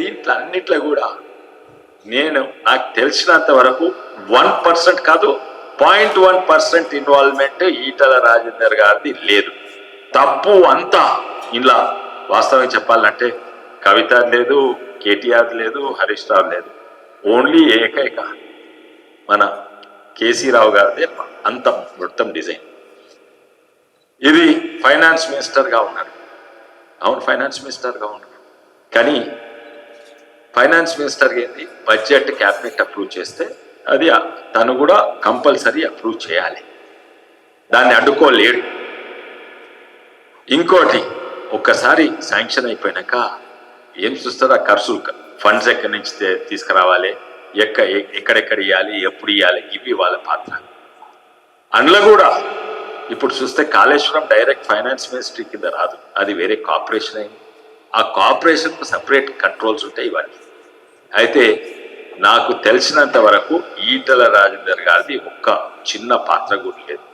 దీంట్లో అన్నిట్లో కూడా నేను నాకు తెలిసినంత వరకు వన్ పర్సెంట్ కాదు point one percent involvement Etela Rajender గారిది లేదు. తప్పు అంతా ఇలా వాస్తవం చెప్పాలంటే కవిత లేదు కేటీఆర్ లేదు హరీష్ రావు లేదు. ఓన్లీ ఏకైక మన కేసీ రావు గారిదే అంత మొత్తం డిజైన్. ఇది ఫైనాన్స్ మినిస్టర్గా ఉన్నాడు. అవును ఫైనాన్స్ మినిస్టర్గా ఉన్నాడు. కానీ ఫైనాన్స్ మినిస్టర్ ఏంటి? బడ్జెట్ క్యాబినెట్ అప్రూవ్ చేస్తే అది తను కూడా కంపల్సరీ అప్రూవ్ చేయాలి. దాన్ని అడ్డుకోలేడు. ఇంకోటి ఒక్కసారి శాంక్షన్ అయిపోయినాక ఏం చూస్తారో ఆ ఖర్చు ఫండ్స్ ఎక్కడి నుంచి తీసుకురావాలి? ఎక్క ఎక్కడెక్కడ ఇవ్వాలి ఎప్పుడు ఇవ్వాలి ఇవి వాళ్ళ పాత్ర. అందులో కూడా ఇప్పుడు చూస్తే కాళేశ్వరం డైరెక్ట్ ఫైనాన్స్ మినిస్ట్రీ కింద రాదు. అది వేరే కార్పొరేషన్ అయింది. ఆ కార్పొరేషన్కు సపరేట్ కంట్రోల్స్ ఉంటాయి ఇవన్నీ. అయితే నాకు తెలిసినంత వరకు ఈటల రాజేందర్ గారిది ఒక్క చిన్న పాత్ర కూడా లేదు.